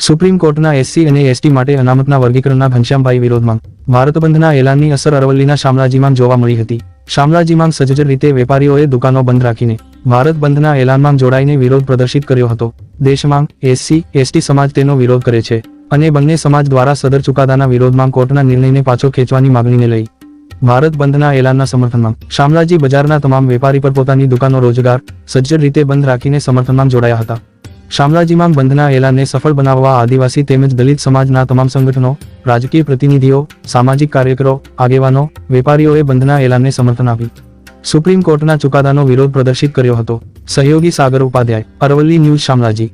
Supreme કોર્ટના SC અને ST માટે અનામતના વર્ગીકરણના ઘનશ્યામભાઈ વિરોધમાં ભારત બંધના એલાનની અસર અરવલ્લીના શામળાજીમાં જોવા મળી હતી. શામળાજીમાં સજ્જર રીતે વેપારીઓએ દુકાનો બંધ રાખીને ભારત બંધના એલાનમાં જોડાઈને વિરોધ પ્રદર્શિત કર્યો હતો. દેશમાં એસસી એસટી સમાજ તેનો વિરોધ કરે છે અને બંને સમાજ દ્વારા સદર ચુકાદાના વિરોધમાં કોર્ટના નિર્ણયને પાછો ખેંચવાની માગણીને લઈ. ભારત બંધના એલાનના સમર્થનમાં. શામળાજી બજારના તમામ વેપારી પર પોતાની દુકાનો રોજગાર, સજ્જડ રીતે બંધ રાખીને સમર્થનમાં જોડાયા હતા. શામળાજીમાં બંધના એલાનને સફળ બનાવવા આદિવાસી તેમજ દલિત સમાજના તમામ સંગઠનો, રાજકીય પ્રતિનિધિઓ, સામાજિક કાર્યકરો, આગેવાનો, વેપારીઓએ બંધના એલાનને સમર્થન આપ્યું. સુપ્રીમ કોર્ટના ચુકાદાનો વિરોધ પ્રદર્શિત કર્યો હતો. સહયોગી સાગર ઉપાધ્યાય, અરવલ્લી ન્યૂઝ શામળાજી.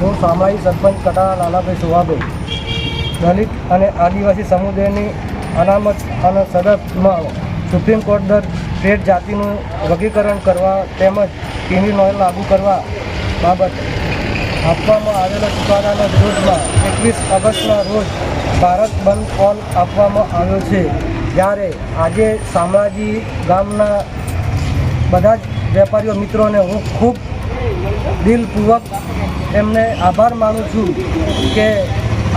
હું સામાયિક સરપંચ કટા લાલાભાઈ સુવાભાઈ દલિત અને આદિવાસી સમુદાયની અનામત અને સદતમાં સુપ્રીમ કોર્ટ દર ટ્રેડ જાતિનું વર્ગીકરણ કરવા તેમજ નોયલ લાગુ કરવા બાબત આપવામાં આવેલા ચુકાદાના વિરોધમાં એકવીસ ઓગસ્ટના રોજ ભારત બંધ કોલ આપવામાં આવ્યો છે. જ્યારે આજે શામળાજી ગામના બધા જ વેપારીઓ, મિત્રોને હું ખૂબ દિલપૂર્વક એમને આભાર માનું છું કે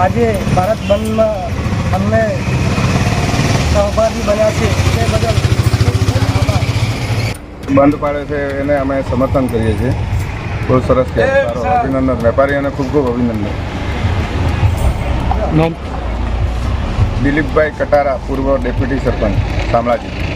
આજે ભારત બંધમાં અમને બન્યા છે. તે બદલ બંધ પાડે છે એને અમે સમર્થન કરીએ છીએ. બહુ સરસ કે સારો અભિનંદન. વેપારીઓને ખૂબ ખૂબ અભિનંદન. દિલીપભાઈ કટારા પૂર્વ ડેપ્યુટી સરપંચ શામળાજી.